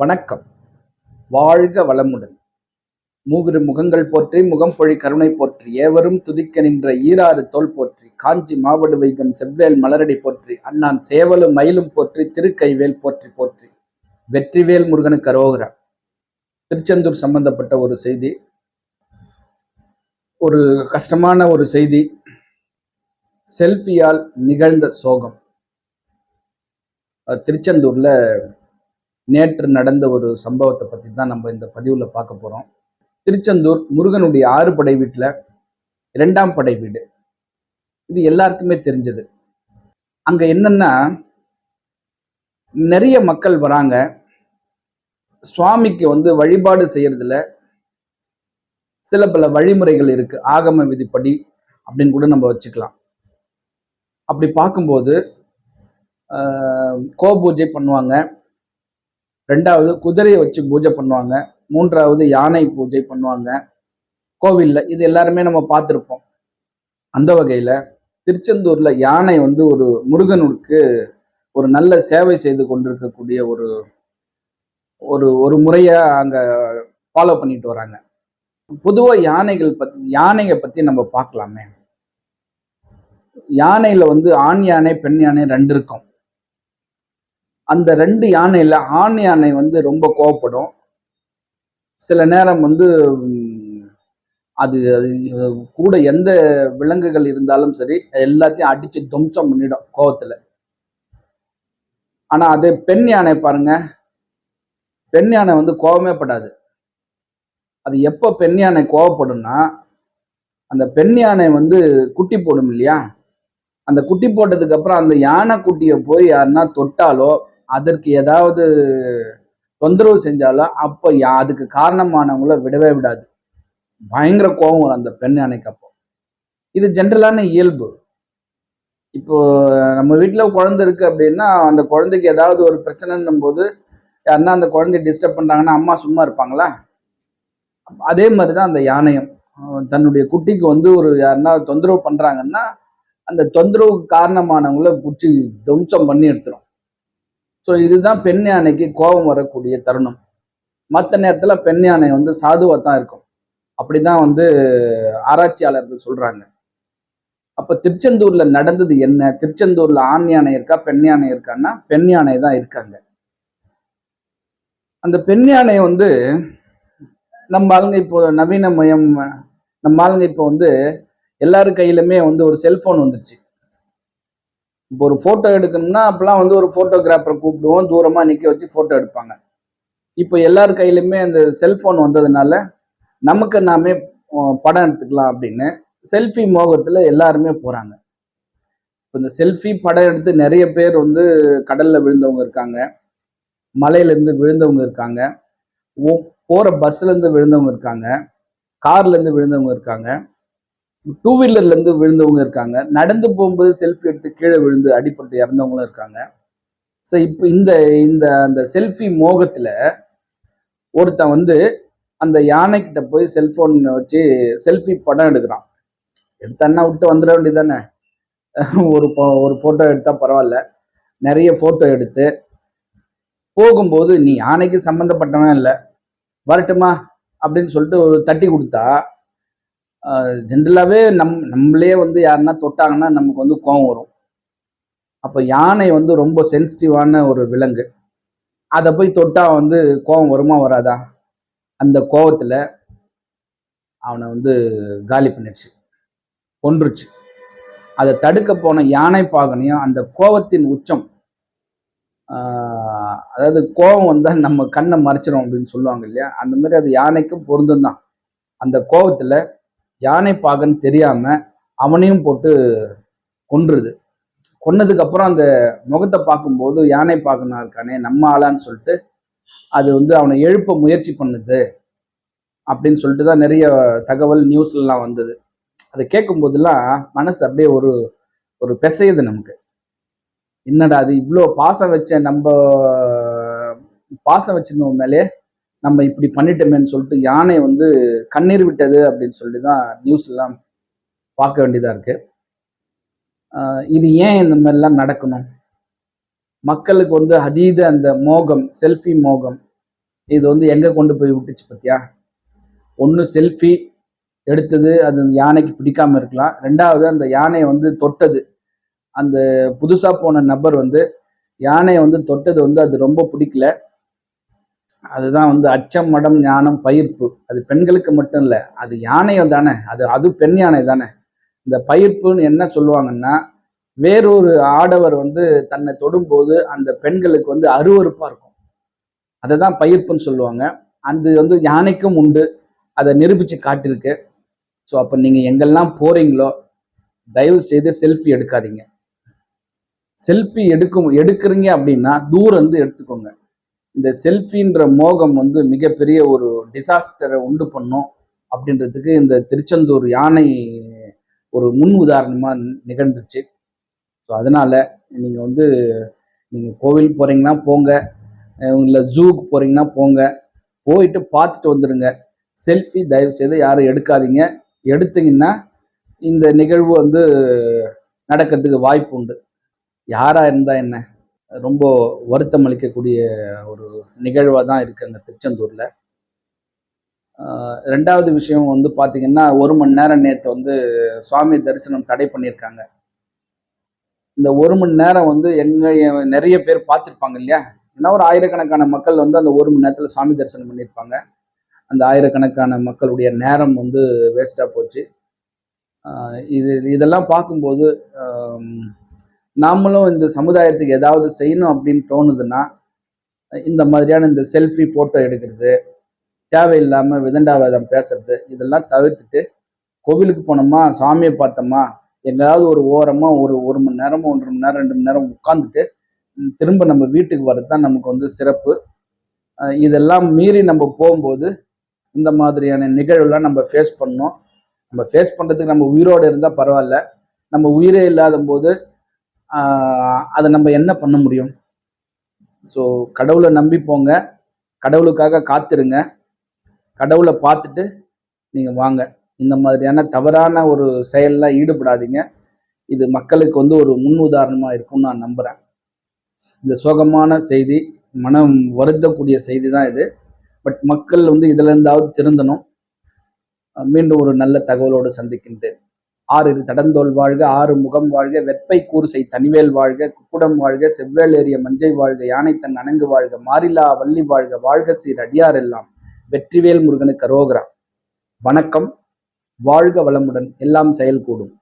வணக்கம். வாழ்க வளமுடன். மூவிரு முகங்கள் போற்றி முகம் பொழி கருணை போற்றி ஏவரும் துதிக்க நின்ற ஈராறு தோல் போற்றி காஞ்சி மாவடு வைகம் செவ்வேல் மலரடி போற்றி அண்ணான் சேவலும் மயிலும் போற்றி திருக்கைவேல் போற்றி போற்றி. வெற்றிவேல் முருகனுக்கு அரோகரா. திருச்செந்தூர் சம்பந்தப்பட்ட ஒரு செய்தி. ஒரு கஷ்டமான ஒரு செய்தி. செல்ஃபியால் நிகழ்ந்த சோகம். திருச்செந்தூரில் திருச்செந்தூர்ல நேற்று நடந்த ஒரு சம்பவத்தை பற்றி தான் நம்ம இந்த பதிவில் பார்க்க போகிறோம் திருச்செந்தூர் முருகனுடைய ஆறு படை வீட்டில் இரண்டாம் படை வீடு. இது எல்லாருக்குமே தெரிஞ்சது. அங்கே என்னென்னா நிறைய மக்கள் வராங்க. சுவாமிக்கு வந்து வழிபாடு செய்யறதுல சில பல வழிமுறைகள் இருக்கு. ஆகம விதிப்படி அப்படின்னு கூட நம்ம வச்சுக்கலாம். அப்படி பார்க்கும்போது கோபூஜை கோ பூஜை பண்ணுவாங்க. ரெண்டாவது குதிரையை வச்சு பூஜை பண்ணுவாங்க. மூன்றாவது யானை பூஜை பண்ணுவாங்க. கோவிலில் இது எல்லாருமே நம்ம பார்த்துருப்போம். அந்த வகையில் திருச்செந்தூரில் யானை வந்து ஒரு முருகனுக்கு ஒரு நல்ல சேவை செய்து கொண்டிருக்கக்கூடிய ஒரு ஒரு ஒரு முறையை அங்கே ஃபாலோ பண்ணிட்டு வராங்க. பொதுவாக யானைகள் பத் யானையை பற்றி நம்ம பார்க்கலாமே. யானையில் வந்து ஆண் யானை பெண் யானை ரெண்டு இருக்கும். அந்த ரெண்டு யானையில ஆண் யானை வந்து ரொம்ப கோவப்படும். சில நேரம் வந்து அது அது கூட எந்த விலங்குகள் இருந்தாலும் சரி எல்லாத்தையும் அடிச்சு துவம்சம் பண்ணிடும் கோவத்துல. ஆனா அதே பெண் யானை பாருங்க. பெண் யானை வந்து கோவமே படாது. அது எப்போ பெண் யானை கோவப்படும்னா அந்த பெண் யானை வந்து குட்டி போடும் இல்லையா? அந்த குட்டி போட்டதுக்கு அப்புறம் அந்த யானை குட்டியை போய் யாருன்னா தொட்டாலோ அதற்கு ஏதாவது தொந்தரவு செஞ்சாலும் அப்போ யா- அதுக்கு காரணமானவங்கள விடவே விடாது. பயங்கர கோபம் வரும் அந்த பெண் யானைக்கு இது ஜென்ரலான இயல்பு. இப்போ நம்ம வீட்டில் குழந்தை இருக்கு அப்படின்னா அந்த குழந்தைக்கு ஏதாவது ஒரு பிரச்சனைன்னும் போது யாருன்னா அந்த குழந்தைய டிஸ்டர்ப் பண்ணுறாங்கன்னா அம்மா சும்மா இருப்பாங்களா? அதே மாதிரி தான் அந்த யானையும். தன்னுடைய குட்டிக்கு வந்து ஒரு யாருன்னா தொந்தரவு பண்ணுறாங்கன்னா அந்த தொந்தரவுக்கு காரணமானவங்கள பிடிச்சி துவம்சம் பண்ணி எடுத்துரும். ஸோ இதுதான் பெண் யானைக்கு கோபம் வரக்கூடிய தருணம். மற்ற நேரத்தில் பெண் யானை வந்து சாதுவாக தான் இருக்கும். அப்படிதான் வந்து ஆராய்ச்சியாளர்கள் சொல்கிறாங்க அப்போ திருச்செந்தூரில் நடந்தது என்ன? திருச்செந்தூரில் ஆண் யானை இருக்கா பெண் யானை இருக்கான்னா பெண் யானை தான் இருக்காங்க. அந்த பெண் யானை வந்து நம்ம ஆளுங்க இப்போ நவீனமயம் நம்ம ஆளுங்க இப்போ வந்து எல்லாரு கையிலுமே வந்து ஒரு செல்ஃபோன் வந்துருச்சு. இப்போ ஒரு ஃபோட்டோ எடுக்கணும்னா அப்போலாம் வந்து ஒரு ஃபோட்டோகிராஃபரை கூப்பிடுவோம். தூரமாக நிற்க வச்சு ஃபோட்டோ எடுப்பாங்க. இப்போ எல்லார் கையிலுமே அந்த செல்ஃபோன் வந்ததுனால நமக்கு நாமே படம் எடுத்துக்கலாம் அப்படின்னு செல்ஃபி மோகத்தில் எல்லாருமே போகிறாங்க இப்போ இந்த செல்ஃபி படம் எடுத்து நிறைய பேர் வந்து கடலில் விழுந்தவங்க இருக்காங்க. மலையிலேருந்து விழுந்தவங்க இருக்காங்க. ஓ- பஸ்லேருந்து இருந்து விழுந்தவங்க இருக்காங்க. கார்லேருந்து விழுந்தவங்க இருக்காங்க. டூ வீலர்லேருந்து விழுந்தவங்க இருக்காங்க. நடந்து போகும்போது செல்ஃபி எடுத்து கீழே விழுந்து அடிப்பட்டு இறந்தவங்களும் இருக்காங்க. ஸோ இப்போ இந்த இந்த அந்த செல்ஃபி மோகத்தில் ஒருத்தன் வந்து அந்த யானைக்கிட்ட போய் செல்ஃபோன் வச்சு செல்ஃபி படம் எடுக்கிறான். எடுத்தான்னா விட்டு வந்துட வேண்டியதானே ஒரு ஒரு ஃபோட்டோ எடுத்தால் பரவாயில்ல. நிறைய ஃபோட்டோ எடுத்து போகும்போது நீ யானைக்கு சம்மந்தப்பட்டவன் இல்லை. வரட்டுமா? அப்படின்னு சொல்லிட்டு ஒரு தட்டி கொடுத்தா ஜென்ரலாகவே நம் நம்மளே வந்து யாருன்னா தொட்டாங்கன்னா நமக்கு வந்து கோவம் வரும். அப்போ யானை வந்து ரொம்ப சென்சிட்டிவான ஒரு விலங்கு. அதை போய் தொட்டா வந்து கோவம் வருமா வராதா? அந்த கோவத்தில் அவனை வந்து காலி பண்ணிடுச்சு. கொன்றுச்சு. அதை தடுக்க போன யானை பாகனையும் அந்த கோவத்தின் உச்சம் அதாவது கோவம் வந்தால் நம்ம கண்ணை மறைச்சிடும் அப்படின்னு சொல்லுவாங்க இல்லையா? அந்த மாதிரி அது யானைக்கும் பொருந்தும் தான். அந்த கோவத்தில் யானை பாகன் தெரியாம அவனையும் போட்டு கொன்றுது. கொன்னதுக்கு அப்புறம் அந்த முகத்தை பார்க்கும்போது யானை பாகனா இருக்கானே நம்ம ஆளான்னு சொல்லிட்டு அது வந்து அவனை எழுப்ப முயற்சி பண்ணுது அப்படின்னு சொல்லிட்டு தான் நிறைய தகவல் நியூஸ்லாம் வந்தது. அதை கேட்கும் போதெல்லாம் மனசு அப்படியே ஒரு ஒரு பெசையுது நமக்கு. என்னடா அது இவ்வளோ பாசம் வச்ச நம்ம பாசம் வச்சிருந்தவங்க மேலே. நம்ம இப்படி பண்ணிட்டோமேன்னு சொல்லிட்டு யானை வந்து கண்ணீர் விட்டது அப்படின்னு சொல்லி தான் நியூஸ் எல்லாம் பார்க்க வேண்டியதா இருக்கு. இது ஏன் இந்த மாதிரிலாம் நடக்கணும்? மக்களுக்கு வந்து அதீத அந்த மோகம் செல்ஃபி மோகம் இது வந்து எங்கே கொண்டு போய் விட்டுச்சு பத்தியா? ஒன்று செல்ஃபி எடுத்தது அது அந்த யானைக்கு பிடிக்காம இருக்கலாம். ரெண்டாவது அந்த யானையை வந்து தொட்டது. அந்த புதுசாக போன நபர் வந்து யானையை வந்து தொட்டது வந்து அது ரொம்ப பிடிக்கல. அதுதான் வந்து அச்சம் மடம் ஞானம் பயிர்ப்பு. அது பெண்களுக்கு மட்டும் இல்லை அது யானை தானே அது அது பெண் யானை தானே. இந்த பயிர்ப்புன்னு என்ன சொல்லுவாங்கன்னா வேறொரு ஆடவர் வந்து தன்னை தொடும்போது அந்த பெண்களுக்கு வந்து அருவறுப்பாக இருக்கும். அதை தான் பயிர்ப்புன்னு சொல்லுவாங்க. அது வந்து யானைக்கும் உண்டு. அதை நிரூபித்து காட்டியிருக்கு. ஸோ அப்போ நீங்கள் எங்கெல்லாம் போகிறீங்களோ தயவு செய்து செல்ஃபி எடுக்காதீங்க. செல்ஃபி எடுக்கும் எடுக்கிறீங்க அப்படின்னா தூரம் வந்து எடுத்துக்கோங்க. இந்த செல்ஃபின்ற மோகம் வந்து மிகப்பெரிய ஒரு டிசாஸ்டரை உண்டு பண்ணும் அப்படின்றதுக்கு இந்த திருச்செந்தூர் யானை ஒரு முன் உதாரணமாக நிகழ்ந்துருச்சு. ஸோ அதனால் நீங்கள் வந்து நீங்கள் கோவில் போகிறீங்கன்னா போங்க. இல்லை ஜூக்கு போகிறீங்கன்னா போங்க. போயிட்டு பார்த்துட்டு வந்துடுங்க செல்ஃபி தயவு செய்து யாரும் எடுக்காதீங்க. எடுத்தீங்கன்னா இந்த நிகழ்வு வந்து நடக்கிறதுக்கு வாய்ப்பு உண்டு. யாராக இருந்தால் என்ன? ரொம்ப வருத்தம் அளிக்கக்கூடிய ஒரு நிகழ்வாக தான் இருக்குது அங்கே திருச்செந்தூரில். ரெண்டாவது விஷயம் வந்து பார்த்தீங்கன்னா ஒரு மணி நேரம் நேற்று வந்து சுவாமி தரிசனம் தடை பண்ணியிருக்காங்க. இந்த ஒரு மணி நேரம் வந்து எங்கே நிறைய பேர் பார்த்துருப்பாங்க இல்லையா? ஏன்னா ஒரு ஆயிரக்கணக்கான மக்கள் வந்து அந்த ஒரு மணி நேரத்தில் சுவாமி தரிசனம் பண்ணியிருப்பாங்க. அந்த ஆயிரக்கணக்கான மக்களுடைய நேரம் வந்து வேஸ்ட்டாக போச்சு. இது இதெல்லாம் பார்க்கும்போது நாமளும் இந்த சமுதாயத்துக்கு ஏதாவது செய்யணும் அப்படின்னு தோணுதுன்னா இந்த மாதிரியான இந்த செல்ஃபி ஃபோட்டோ எடுக்கிறது தேவையில்லாமல் விதண்டாவாதம் பேசுறது இதெல்லாம் தவிர்த்துட்டு கோவிலுக்கு போனோமா சாமியை பார்த்தோமா எங்கேயாவது ஒரு ஓரமாக ஒரு ஒரு மணி நேரமோ ஒன்றரை மணி நேரம் ரெண்டு மணி நேரம் உட்காந்துட்டு திரும்ப நம்ம வீட்டுக்கு வர்றது தான் நமக்கு வந்து சிறப்பு. இதெல்லாம் மீறி நம்ம போகும்போது இந்த மாதிரியான நிகழ்வுலாம் நம்ம ஃபேஸ் பண்ணோம் நம்ம ஃபேஸ் பண்ணுறதுக்கு நம்ம உயிரோடு இருந்தால் பரவாயில்ல. நம்ம உயிரே இல்லாத போது அதை நம்ம என்ன பண்ண முடியும்? ஸோ கடவுளை நம்பி போங்க. கடவுளுக்காக காத்திருங்க. கடவுளை பார்த்துட்டு நீங்கள் வாங்க. இந்த மாதிரியான தவறான ஒரு செயல்லாம் ஈடுபடாதீங்க. இது மக்களுக்கு வந்து ஒரு முன் உதாரணமாக இருக்கும்னு நான் நம்புகிறேன் இந்த சோகமான செய்தி மனம் வருத்தக்கூடிய செய்தி தான் இது. பட் மக்கள் வந்து இதுலேருந்தாவது திருந்தணும். மீண்டும் ஒரு நல்ல தகவலோடு சந்திக்கின்றேன். ஆறு தடந்தோல் வாழ்க ஆறு முகம் வாழ்க வெப்பை கூறுசை தனிவேல் வாழ்க குக்குடம் வாழ்க செவ்வேல் ஏறிய மஞ்சை வாழ்க யானை தன் அணங்கு வாழ்க மாரிலா வள்ளி வாழ்க வாழ்க சீர் அடியார் எல்லாம். வெற்றிவேல் முருகனுக்கு அரோகரா. வணக்கம். வாழ்க வளமுடன் எல்லாம் செயல்கூடும்.